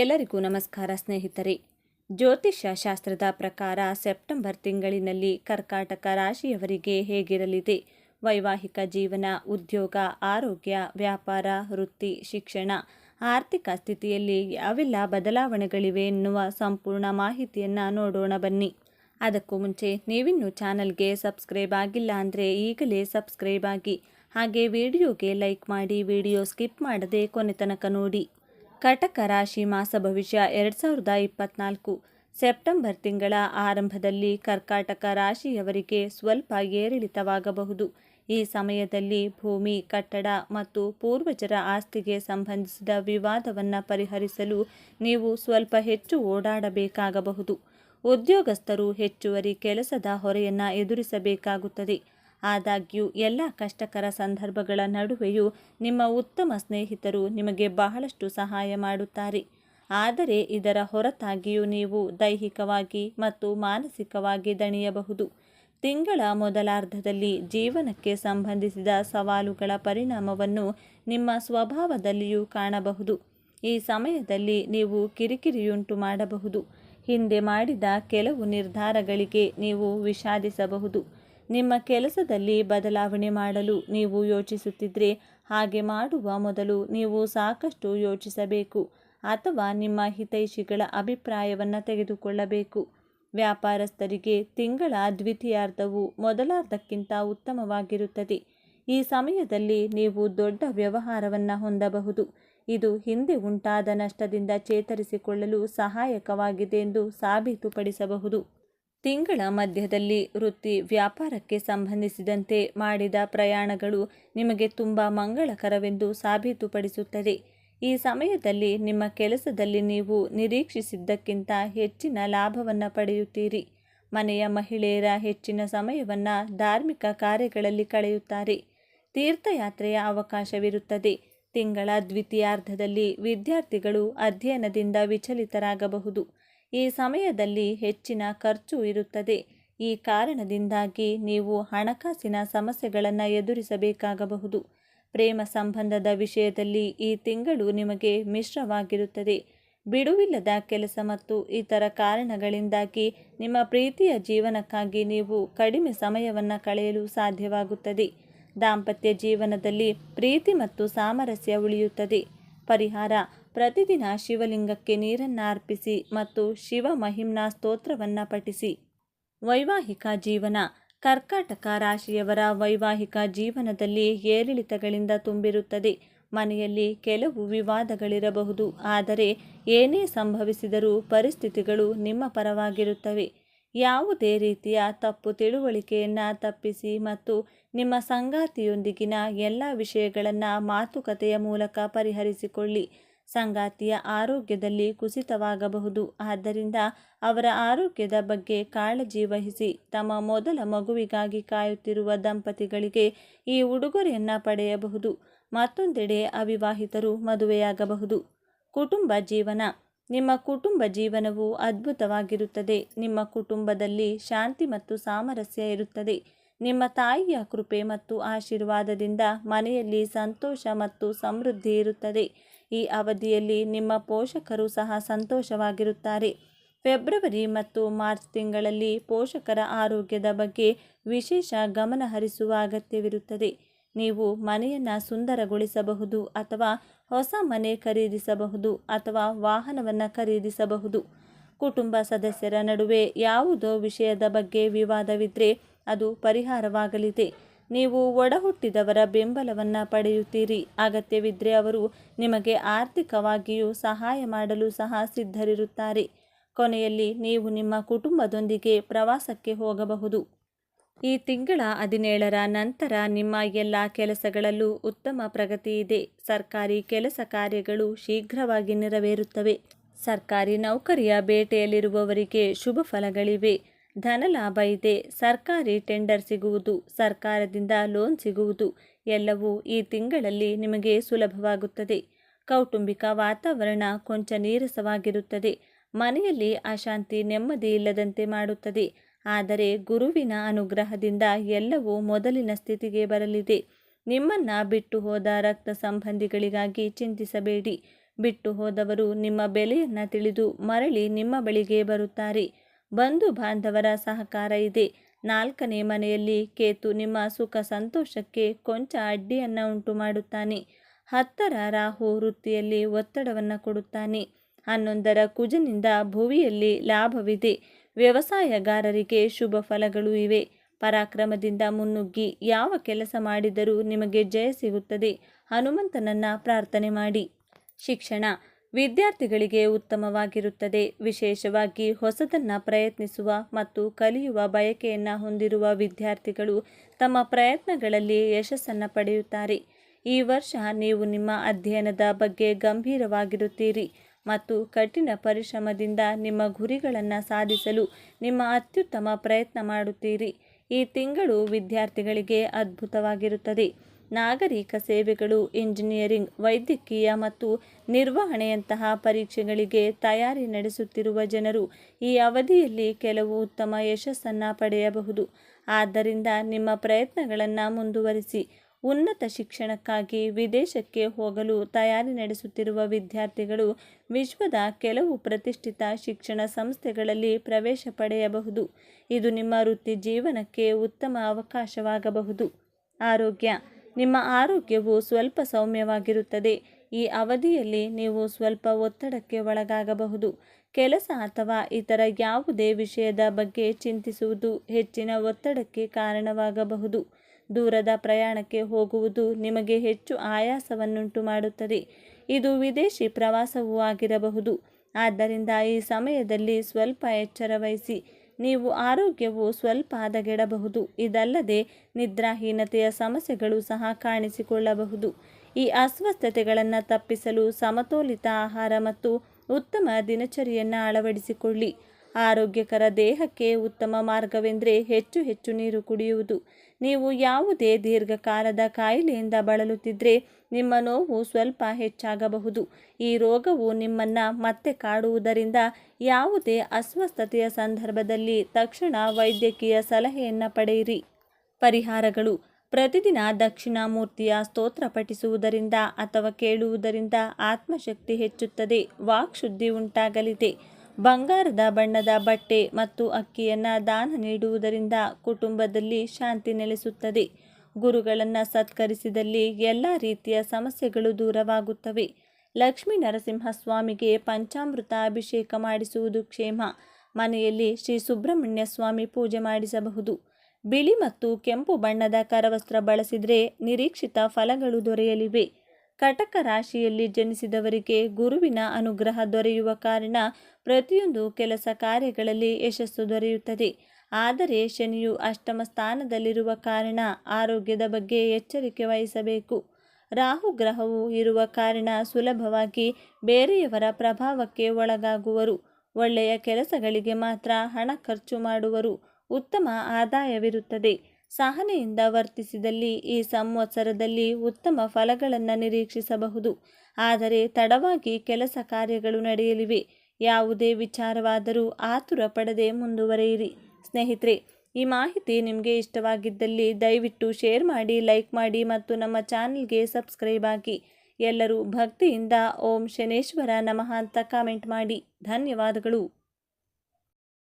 ಎಲ್ಲರಿಗೂ ನಮಸ್ಕಾರ ಸ್ನೇಹಿತರೆ. ಜ್ಯೋತಿಷ್ಯ ಶಾಸ್ತ್ರದ ಪ್ರಕಾರ ಸೆಪ್ಟೆಂಬರ್ ತಿಂಗಳಿನಲ್ಲಿ ಕರ್ಕಾಟಕ ರಾಶಿಯವರಿಗೆ ಹೇಗಿರಲಿದೆ? ವೈವಾಹಿಕ ಜೀವನ, ಉದ್ಯೋಗ, ಆರೋಗ್ಯ, ವ್ಯಾಪಾರ, ವೃತ್ತಿ, ಶಿಕ್ಷಣ, ಆರ್ಥಿಕ ಸ್ಥಿತಿಯಲ್ಲಿ ಯಾವೆಲ್ಲ ಬದಲಾವಣೆಗಳಿವೆ ಎನ್ನುವ ಸಂಪೂರ್ಣ ಮಾಹಿತಿಯನ್ನು ನೋಡೋಣ ಬನ್ನಿ. ಅದಕ್ಕೂ ಮುಂಚೆ ನೀವಿನ್ನೂ ಚಾನಲ್ಗೆ ಸಬ್ಸ್ಕ್ರೈಬ್ ಆಗಿಲ್ಲ ಅಂದರೆ ಈಗಲೇ ಸಬ್ಸ್ಕ್ರೈಬ್ ಆಗಿ ಹಾಗೆ ವಿಡಿಯೋಗೆ ಲೈಕ್ ಮಾಡಿ ವಿಡಿಯೋ ಸ್ಕಿಪ್ ಮಾಡದೆ ಕೊನೆ ತನಕ ನೋಡಿ. ಕಟಕ ರಾಶಿ ಮಾಸ ಭವಿಷ್ಯ ಎರಡು ಸಾವಿರದ ಇಪ್ಪತ್ನಾಲ್ಕು. ಸೆಪ್ಟೆಂಬರ್ ತಿಂಗಳ ಆರಂಭದಲ್ಲಿ ಕರ್ಕಾಟಕ ರಾಶಿಯವರಿಗೆ ಸ್ವಲ್ಪ ಏರಿಳಿತವಾಗಬಹುದು. ಈ ಸಮಯದಲ್ಲಿ ಭೂಮಿ, ಕಟ್ಟಡ ಮತ್ತು ಪೂರ್ವಜರ ಆಸ್ತಿಗೆ ಸಂಬಂಧಿಸಿದ ವಿವಾದವನ್ನು ಪರಿಹರಿಸಲು ನೀವು ಸ್ವಲ್ಪ ಹೆಚ್ಚು ಓಡಾಡಬೇಕಾಗಬಹುದು. ಉದ್ಯೋಗಸ್ಥರು ಹೆಚ್ಚುವರಿ ಕೆಲಸದ ಹೊರೆಯನ್ನು ಎದುರಿಸಬೇಕಾಗುತ್ತದೆ. ಆದಾಗ್ಯೂ ಎಲ್ಲ ಕಷ್ಟಕರ ಸಂದರ್ಭಗಳ ನಡುವೆಯೂ ನಿಮ್ಮ ಉತ್ತಮ ಸ್ನೇಹಿತರು ನಿಮಗೆ ಬಹಳಷ್ಟು ಸಹಾಯ ಮಾಡುತ್ತಾರೆ. ಆದರೆ ಇದರ ಹೊರತಾಗಿಯೂ ನೀವು ದೈಹಿಕವಾಗಿ ಮತ್ತು ಮಾನಸಿಕವಾಗಿ ದಣಿಯಬಹುದು. ತಿಂಗಳ ಮೊದಲಾರ್ಧದಲ್ಲಿ ಜೀವನಕ್ಕೆ ಸಂಬಂಧಿಸಿದ ಸವಾಲುಗಳ ಪರಿಣಾಮವನ್ನು ನಿಮ್ಮ ಸ್ವಭಾವದಲ್ಲಿಯೂ ಕಾಣಬಹುದು. ಈ ಸಮಯದಲ್ಲಿ ನೀವು ಕಿರಿಕಿರಿಯುಂಟು ಮಾಡಬಹುದು. ಹಿಂದೆ ಮಾಡಿದ ಕೆಲವು ನಿರ್ಧಾರಗಳಿಗೆ ನೀವು ವಿಷಾದಿಸಬಹುದು. ನಿಮ್ಮ ಕೆಲಸದಲ್ಲಿ ಬದಲಾವಣೆ ಮಾಡಲು ನೀವು ಯೋಚಿಸುತ್ತಿದ್ದರೆ ಹಾಗೆ ಮಾಡುವ ಮೊದಲು ನೀವು ಸಾಕಷ್ಟು ಯೋಚಿಸಬೇಕು ಅಥವಾ ನಿಮ್ಮ ಹಿತೈಷಿಗಳ ಅಭಿಪ್ರಾಯವನ್ನು ತೆಗೆದುಕೊಳ್ಳಬೇಕು. ವ್ಯಾಪಾರಸ್ಥರಿಗೆ ತಿಂಗಳ ದ್ವಿತೀಯಾರ್ಧವು ಮೊದಲಾರ್ಧಕ್ಕಿಂತ ಉತ್ತಮವಾಗಿರುತ್ತದೆ. ಈ ಸಮಯದಲ್ಲಿ ನೀವು ದೊಡ್ಡ ವ್ಯವಹಾರವನ್ನು ಹೊಂದಬಹುದು. ಇದು ಹಿಂದೆ ಉಂಟಾದ ನಷ್ಟದಿಂದ ಚೇತರಿಸಿಕೊಳ್ಳಲು ಸಹಾಯಕವಾಗಿದೆ ಎಂದು ಸಾಬೀತುಪಡಿಸಬಹುದು. ತಿಂಗಳ ಮಧ್ಯದಲ್ಲಿ ವೃತ್ತಿ ವ್ಯಾಪಾರಕ್ಕೆ ಸಂಬಂಧಿಸಿದಂತೆ ಮಾಡಿದ ಪ್ರಯಾಣಗಳು ನಿಮಗೆ ತುಂಬ ಮಂಗಳಕರವೆಂದು ಸಾಬೀತುಪಡಿಸುತ್ತದೆ. ಈ ಸಮಯದಲ್ಲಿ ನಿಮ್ಮ ಕೆಲಸದಲ್ಲಿ ನೀವು ನಿರೀಕ್ಷಿಸಿದ್ದಕ್ಕಿಂತ ಹೆಚ್ಚಿನ ಲಾಭವನ್ನು ಪಡೆಯುತ್ತೀರಿ. ಮನೆಯ ಮಹಿಳೆಯರ ಹೆಚ್ಚಿನ ಸಮಯವನ್ನು ಧಾರ್ಮಿಕ ಕಾರ್ಯಗಳಲ್ಲಿ ಕಳೆಯುತ್ತಾರೆ. ತೀರ್ಥಯಾತ್ರೆಯ ಅವಕಾಶವಿರುತ್ತದೆ. ತಿಂಗಳ ದ್ವಿತೀಯಾರ್ಧದಲ್ಲಿ ವಿದ್ಯಾರ್ಥಿಗಳು ಅಧ್ಯಯನದಿಂದ ವಿಚಲಿತರಾಗಬಹುದು. ಈ ಸಮಯದಲ್ಲಿ ಹೆಚ್ಚಿನ ಖರ್ಚು ಇರುತ್ತದೆ. ಈ ಕಾರಣದಿಂದಾಗಿ ನೀವು ಹಣಕಾಸಿನ ಸಮಸ್ಯೆಗಳನ್ನು ಎದುರಿಸಬೇಕಾಗಬಹುದು. ಪ್ರೇಮ ಸಂಬಂಧದ ವಿಷಯದಲ್ಲಿ ಈ ತಿಂಗಳು ನಿಮಗೆ ಮಿಶ್ರವಾಗಿರುತ್ತದೆ. ಬಿಡುವಿಲ್ಲದ ಕೆಲಸ ಮತ್ತು ಇತರ ಕಾರಣಗಳಿಂದಾಗಿ ನಿಮ್ಮ ಪ್ರೀತಿಯ ಜೀವನಕ್ಕಾಗಿ ನೀವು ಕಡಿಮೆ ಸಮಯವನ್ನು ಕಳೆಯಲು ಸಾಧ್ಯವಾಗುತ್ತದೆ. ದಾಂಪತ್ಯ ಜೀವನದಲ್ಲಿ ಪ್ರೀತಿ ಮತ್ತು ಸಾಮರಸ್ಯ ಉಳಿಯುತ್ತದೆ. ಪರಿಹಾರ ಪ್ರತಿದಿನ ಶಿವಲಿಂಗಕ್ಕೆ ನೀರನ್ನು ಅರ್ಪಿಸಿ ಮತ್ತು ಶಿವ ಮಹಿಮ್ನ ಸ್ತೋತ್ರವನ್ನು ಪಠಿಸಿ. ವೈವಾಹಿಕ ಜೀವನ. ಕರ್ಕಾಟಕ ರಾಶಿಯವರ ವೈವಾಹಿಕ ಜೀವನದಲ್ಲಿ ಏರಿಳಿತಗಳಿಂದ ತುಂಬಿರುತ್ತದೆ. ಮನೆಯಲ್ಲಿ ಕೆಲವು ವಿವಾದಗಳಿರಬಹುದು. ಆದರೆ ಏನೇ ಸಂಭವಿಸಿದರೂ ಪರಿಸ್ಥಿತಿಗಳು ನಿಮ್ಮ ಪರವಾಗಿರುತ್ತವೆ. ಯಾವುದೇ ರೀತಿಯ ತಪ್ಪು ತಿಳುವಳಿಕೆಯನ್ನು ತಪ್ಪಿಸಿ ಮತ್ತು ನಿಮ್ಮ ಸಂಗಾತಿಯೊಂದಿಗಿನ ಎಲ್ಲ ವಿಷಯಗಳನ್ನು ಮಾತುಕತೆಯ ಮೂಲಕ ಪರಿಹರಿಸಿಕೊಳ್ಳಿ. ಸಂಗಾತಿಯ ಆರೋಗ್ಯದಲ್ಲಿ ಕುಸಿತವಾಗಬಹುದು. ಆದ್ದರಿಂದ ಅವರ ಆರೋಗ್ಯದ ಬಗ್ಗೆ ಕಾಳಜಿ ವಹಿಸಿ ತಮ್ಮ ಮೊದಲ ಮಗುವಿಗಾಗಿ ಕಾಯುತ್ತಿರುವ ದಂಪತಿಗಳಿಗೆ ಈ ಉಡುಗೊರೆಯನ್ನು ಪಡೆಯಬಹುದು. ಮತ್ತೊಂದೆಡೆ ಅವಿವಾಹಿತರು ಮದುವೆಯಾಗಬಹುದು. ಕುಟುಂಬ ಜೀವನ. ನಿಮ್ಮ ಕುಟುಂಬ ಜೀವನವು ಅದ್ಭುತವಾಗಿರುತ್ತದೆ. ನಿಮ್ಮ ಕುಟುಂಬದಲ್ಲಿ ಶಾಂತಿ ಮತ್ತು ಸಾಮರಸ್ಯ ಇರುತ್ತದೆ. ನಿಮ್ಮ ತಾಯಿಯ ಕೃಪೆ ಮತ್ತು ಆಶೀರ್ವಾದದಿಂದ ಮನೆಯಲ್ಲಿ ಸಂತೋಷ ಮತ್ತು ಸಮೃದ್ಧಿ ಇರುತ್ತದೆ. ಈ ಅವಧಿಯಲ್ಲಿ ನಿಮ್ಮ ಪೋಷಕರು ಸಹ ಸಂತೋಷವಾಗಿರುತ್ತಾರೆ. ಫೆಬ್ರವರಿ ಮತ್ತು ಮಾರ್ಚ್ ತಿಂಗಳಲ್ಲಿ ಪೋಷಕರ ಆರೋಗ್ಯದ ಬಗ್ಗೆ ವಿಶೇಷ ಗಮನ ಹರಿಸುವ ಅಗತ್ಯವಿರುತ್ತದೆ. ನೀವು ಮನೆಯನ್ನು ಸುಂದರಗೊಳಿಸಬಹುದು ಅಥವಾ ಹೊಸ ಮನೆ ಖರೀದಿಸಬಹುದು ಅಥವಾ ವಾಹನವನ್ನು ಖರೀದಿಸಬಹುದು. ಕುಟುಂಬ ಸದಸ್ಯರ ನಡುವೆ ಯಾವುದೋ ವಿಷಯದ ಬಗ್ಗೆ ವಿವಾದವಿದ್ದರೆ ಅದು ಪರಿಹಾರವಾಗಲಿದೆ. ನೀವು ಒಡಹುಟ್ಟಿದವರ ಬೆಂಬಲವನ್ನು ಪಡೆಯುತ್ತೀರಿ. ಅಗತ್ಯವಿದ್ದರೆ ಅವರು ನಿಮಗೆ ಆರ್ಥಿಕವಾಗಿಯೂ ಸಹಾಯ ಮಾಡಲು ಸಹ ಸಿದ್ಧರಿರುತ್ತಾರೆ. ಕೊನೆಯಲ್ಲಿ ನೀವು ನಿಮ್ಮ ಕುಟುಂಬದೊಂದಿಗೆ ಪ್ರವಾಸಕ್ಕೆ ಹೋಗಬಹುದು. ಈ ತಿಂಗಳ ಹದಿನೇಳರ ನಂತರ ನಿಮ್ಮ ಎಲ್ಲ ಕೆಲಸಗಳಲ್ಲೂ ಉತ್ತಮ ಪ್ರಗತಿ ಇದೆ. ಸರ್ಕಾರಿ ಕೆಲಸ ಕಾರ್ಯಗಳು ಶೀಘ್ರವಾಗಿ ನೆರವೇರುತ್ತವೆ. ಸರ್ಕಾರಿ ನೌಕರಿಯ ಬೇಟೆಯಲ್ಲಿರುವವರಿಗೆ ಶುಭ ಫಲಗಳಿವೆ. ಧನಲಾಭ ಇದೆ. ಸರ್ಕಾರಿ ಟೆಂಡರ್ ಸಿಗುವುದು, ಸರ್ಕಾರದಿಂದ ಲೋನ್ ಸಿಗುವುದು, ಎಲ್ಲವೂ ಈ ತಿಂಗಳಲ್ಲಿ ನಿಮಗೆ ಸುಲಭವಾಗುತ್ತದೆ. ಕೌಟುಂಬಿಕ ವಾತಾವರಣ ಕೊಂಚ ನೀರಸವಾಗಿರುತ್ತದೆ. ಮನೆಯಲ್ಲಿ ಅಶಾಂತಿ ನೆಮ್ಮದಿ ಇಲ್ಲದಂತೆ ಮಾಡುತ್ತದೆ. ಆದರೆ ಗುರುವಿನ ಅನುಗ್ರಹದಿಂದ ಎಲ್ಲವೂ ಮೊದಲಿನ ಸ್ಥಿತಿಗೆ ಬರಲಿದೆ. ನಿಮ್ಮನ್ನ ಬಿಟ್ಟು ಹೋದ ರಕ್ತ ಸಂಬಂಧಿಗಳಿಗಾಗಿ ಚಿಂತಿಸಬೇಡಿ. ಬಿಟ್ಟು ಹೋದವರು ನಿಮ್ಮ ಬೆಲೆಯನ್ನು ತಿಳಿದು ಮರಳಿ ನಿಮ್ಮ ಬಳಿಗೆ ಬರುತ್ತಾರೆ. ಬಂಧು ಬಾಂಧವರ ಸಹಕಾರ ಇದೆ. ನಾಲ್ಕನೇ ಮನೆಯಲ್ಲಿ ಕೇತು ನಿಮ್ಮ ಸುಖ ಸಂತೋಷಕ್ಕೆ ಕೊಂಚ ಅಡ್ಡಿಯನ್ನು ಉಂಟು ಮಾಡುತ್ತಾನೆ. ಹತ್ತರ ರಾಹು ವೃತ್ತಿಯಲ್ಲಿ ಒತ್ತಡವನ್ನು ಕೊಡುತ್ತಾನೆ. ಹನ್ನೊಂದರ ಕುಜನಿಂದ ಭುವಿಯಲ್ಲಿ ಲಾಭವಿದೆ. ವ್ಯವಸಾಯಗಾರರಿಗೆ ಶುಭ ಫಲಗಳು ಇವೆ. ಪರಾಕ್ರಮದಿಂದ ಮುನ್ನುಗ್ಗಿ ಯಾವ ಕೆಲಸ ಮಾಡಿದರೂ ನಿಮಗೆ ಜಯ ಸಿಗುತ್ತದೆ. ಹನುಮಂತನನ್ನ ಪ್ರಾರ್ಥನೆ ಮಾಡಿ. ಶಿಕ್ಷಣ. ವಿದ್ಯಾರ್ಥಿಗಳಿಗೆ ಉತ್ತಮವಾಗಿರುತ್ತದೆ. ವಿಶೇಷವಾಗಿ ಹೊಸದನ್ನು ಪ್ರಯತ್ನಿಸುವ ಮತ್ತು ಕಲಿಯುವ ಬಯಕೆಯನ್ನು ಹೊಂದಿರುವ ವಿದ್ಯಾರ್ಥಿಗಳು ತಮ್ಮ ಪ್ರಯತ್ನಗಳಲ್ಲಿ ಯಶಸ್ಸನ್ನು ಪಡೆಯುತ್ತಾರೆ. ಈ ವರ್ಷ ನೀವು ನಿಮ್ಮ ಅಧ್ಯಯನದ ಬಗ್ಗೆ ಗಂಭೀರವಾಗಿರುತ್ತೀರಿ ಮತ್ತು ಕಠಿಣ ಪರಿಶ್ರಮದಿಂದ ನಿಮ್ಮ ಗುರಿಗಳನ್ನು ಸಾಧಿಸಲು ನಿಮ್ಮ ಅತ್ಯುತ್ತಮ ಪ್ರಯತ್ನ ಮಾಡುತ್ತೀರಿ. ಈ ತಿಂಗಳು ವಿದ್ಯಾರ್ಥಿಗಳಿಗೆ ಅದ್ಭುತವಾಗಿರುತ್ತದೆ. ನಾಗರಿಕ ಸೇವೆಗಳು, ಇಂಜಿನಿಯರಿಂಗ್, ವೈದ್ಯಕೀಯ ಮತ್ತು ನಿರ್ವಹಣೆಯಂತಹ ಪರೀಕ್ಷೆಗಳಿಗೆ ತಯಾರಿ ನಡೆಸುತ್ತಿರುವ ಜನರು ಈ ಅವಧಿಯಲ್ಲಿ ಕೆಲವು ಉತ್ತಮ ಯಶಸ್ಸನ್ನು ಪಡೆಯಬಹುದು. ಆದ್ದರಿಂದ ನಿಮ್ಮ ಪ್ರಯತ್ನಗಳನ್ನು ಮುಂದುವರಿಸಿ. ಉನ್ನತ ಶಿಕ್ಷಣಕ್ಕಾಗಿ ವಿದೇಶಕ್ಕೆ ಹೋಗಲು ತಯಾರಿ ನಡೆಸುತ್ತಿರುವ ವಿದ್ಯಾರ್ಥಿಗಳು ವಿಶ್ವದ ಕೆಲವು ಪ್ರತಿಷ್ಠಿತ ಶಿಕ್ಷಣ ಸಂಸ್ಥೆಗಳಲ್ಲಿ ಪ್ರವೇಶ ಪಡೆಯಬಹುದು. ಇದು ನಿಮ್ಮ ವೃತ್ತಿ ಜೀವನಕ್ಕೆ ಉತ್ತಮ ಅವಕಾಶವಾಗಬಹುದು. ಆರೋಗ್ಯ. ನಿಮ್ಮ ಆರೋಗ್ಯವು ಸ್ವಲ್ಪ ಸೌಮ್ಯವಾಗಿರುತ್ತದೆ. ಈ ಅವಧಿಯಲ್ಲಿ ನೀವು ಸ್ವಲ್ಪ ಒತ್ತಡಕ್ಕೆ ಒಳಗಾಗಬಹುದು. ಕೆಲಸ ಅಥವಾ ಇತರ ಯಾವುದೇ ವಿಷಯದ ಬಗ್ಗೆ ಚಿಂತಿಸುವುದು ಹೆಚ್ಚಿನ ಒತ್ತಡಕ್ಕೆ ಕಾರಣವಾಗಬಹುದು. ದೂರದ ಪ್ರಯಾಣಕ್ಕೆ ಹೋಗುವುದು ನಿಮಗೆ ಹೆಚ್ಚು ಆಯಾಸವನ್ನುಂಟು ಮಾಡುತ್ತದೆ ಇದು ವಿದೇಶಿ ಪ್ರವಾಸವೂ ಆಗಿರಬಹುದು. ಆದ್ದರಿಂದ ಈ ಸಮಯದಲ್ಲಿ ಸ್ವಲ್ಪ ಎಚ್ಚರ ವಹಿಸಿ ನೀವು ಆರೋಗ್ಯವು ಸ್ವಲ್ಪ ಹದಗೆಡಬಹುದು. ಇದಲ್ಲದೆ ನಿದ್ರಾಹೀನತೆಯ ಸಮಸ್ಯೆಗಳು ಸಹ ಕಾಣಿಸಿಕೊಳ್ಳಬಹುದು. ಈ ಅಸ್ವಸ್ಥತೆಗಳನ್ನು ತಪ್ಪಿಸಲು ಸಮತೋಲಿತ ಆಹಾರ ಮತ್ತು ಉತ್ತಮ ದಿನಚರಿಯನ್ನು ಅಳವಡಿಸಿಕೊಳ್ಳಿ. ಆರೋಗ್ಯಕರ ದೇಹಕ್ಕೆ ಉತ್ತಮ ಮಾರ್ಗವೆಂದರೆ ಹೆಚ್ಚು ಹೆಚ್ಚು ನೀರು ಕುಡಿಯುವುದು. ನೀವು ಯಾವುದೇ ದೀರ್ಘಕಾಲದ ಕಾಯಿಲೆಯಿಂದ ಬಳಲುತ್ತಿದ್ದರೆ ನಿಮ್ಮ ನೋವು ಸ್ವಲ್ಪ ಹೆಚ್ಚಾಗಬಹುದು. ಈ ರೋಗವು ನಿಮ್ಮನ್ನು ಮತ್ತೆ ಕಾಡುವುದರಿಂದ ಯಾವುದೇ ಅಸ್ವಸ್ಥತೆಯ ಸಂದರ್ಭದಲ್ಲಿ ತಕ್ಷಣ ವೈದ್ಯಕೀಯ ಸಲಹೆಯನ್ನು ಪಡೆಯಿರಿ. ಪರಿಹಾರಗಳು. ಪ್ರತಿದಿನ ದಕ್ಷಿಣಾಮೂರ್ತಿಯ ಸ್ತೋತ್ರ ಪಠಿಸುವುದರಿಂದ ಅಥವಾ ಕೇಳುವುದರಿಂದ ಆತ್ಮಶಕ್ತಿ ಹೆಚ್ಚುತ್ತದೆ. ವಾಕ್ಶುದ್ಧಿ ಉಂಟಾಗಲಿದೆ. ಬಂಗಾರದ ಬಣ್ಣದ ಬಟ್ಟೆ ಮತ್ತು ಅಕ್ಕಿಯನ್ನು ದಾನ ನೀಡುವುದರಿಂದ ಕುಟುಂಬದಲ್ಲಿ ಶಾಂತಿ ನೆಲೆಸುತ್ತದೆ. ಗುರುಗಳನ್ನು ಸತ್ಕರಿಸಿದಲ್ಲಿ ಎಲ್ಲ ರೀತಿಯ ಸಮಸ್ಯೆಗಳು ದೂರವಾಗುತ್ತವೆ. ಲಕ್ಷ್ಮೀ ನರಸಿಂಹಸ್ವಾಮಿಗೆ ಪಂಚಾಮೃತ ಅಭಿಷೇಕ ಮಾಡಿಸುವುದು ಕ್ಷೇಮ. ಮನೆಯಲ್ಲಿ ಶ್ರೀ ಸುಬ್ರಹ್ಮಣ್ಯ ಸ್ವಾಮಿ ಪೂಜೆ ಮಾಡಿಸಬಹುದು. ಬಿಳಿ ಮತ್ತು ಕೆಂಪು ಬಣ್ಣದ ಕರವಸ್ತ್ರ ಬಳಸಿದರೆ ನಿರೀಕ್ಷಿತ ಫಲಗಳು ದೊರೆಯಲಿವೆ. ಕಟಕ ರಾಶಿಯಲ್ಲಿ ಜನಿಸಿದವರಿಗೆ ಗುರುವಿನ ಅನುಗ್ರಹ ದೊರೆಯುವ ಕಾರಣ ಪ್ರತಿಯೊಂದು ಕೆಲಸ ಕಾರ್ಯಗಳಲ್ಲಿ ಯಶಸ್ಸು ದೊರೆಯುತ್ತದೆ. ಆದರೆ ಶನಿಯು ಅಷ್ಟಮ ಸ್ಥಾನದಲ್ಲಿರುವ ಕಾರಣ ಆರೋಗ್ಯದ ಬಗ್ಗೆ ಎಚ್ಚರಿಕೆ ವಹಿಸಬೇಕು. ರಾಹು ಗ್ರಹವು ಇರುವ ಕಾರಣ ಸುಲಭವಾಗಿ ಬೇರೆಯವರ ಪ್ರಭಾವಕ್ಕೆ ಒಳಗಾಗುವರು. ಒಳ್ಳೆಯ ಕೆಲಸಗಳಿಗೆ ಮಾತ್ರ ಹಣ ಖರ್ಚು ಮಾಡುವರು. ಉತ್ತಮ ಆದಾಯವಿರುತ್ತದೆ. ಸಹನೆಯಿಂದ ವರ್ತಿಸಿದಲ್ಲಿ ಈ ಸಂವತ್ಸರದಲ್ಲಿ ಉತ್ತಮ ಫಲಗಳನ್ನು ನಿರೀಕ್ಷಿಸಬಹುದು. ಆದರೆ ತಡವಾಗಿ ಕೆಲಸ ಕಾರ್ಯಗಳು ನಡೆಯಲಿವೆ. ಯಾವುದೇ ವಿಚಾರವಾದರೂ ಆತುರ ಪಡದೆ ಮುಂದುವರೆಯಿರಿ. ಸ್ನೇಹಿತರೆ, ಈ ಮಾಹಿತಿ ನಿಮಗೆ ಇಷ್ಟವಾಗಿದ್ದಲ್ಲಿ ದಯವಿಟ್ಟು ಶೇರ್ ಮಾಡಿ, ಲೈಕ್ ಮಾಡಿ ಮತ್ತು ನಮ್ಮ ಚಾನಲ್ಗೆ ಸಬ್ಸ್ಕ್ರೈಬ್ ಆಗಿ. ಎಲ್ಲರೂ ಭಕ್ತಿಯಿಂದ ಓಂ ಶನೇಶ್ವರ ನಮಃ ಅಂತ ಕಾಮೆಂಟ್ ಮಾಡಿ. ಧನ್ಯವಾದಗಳು.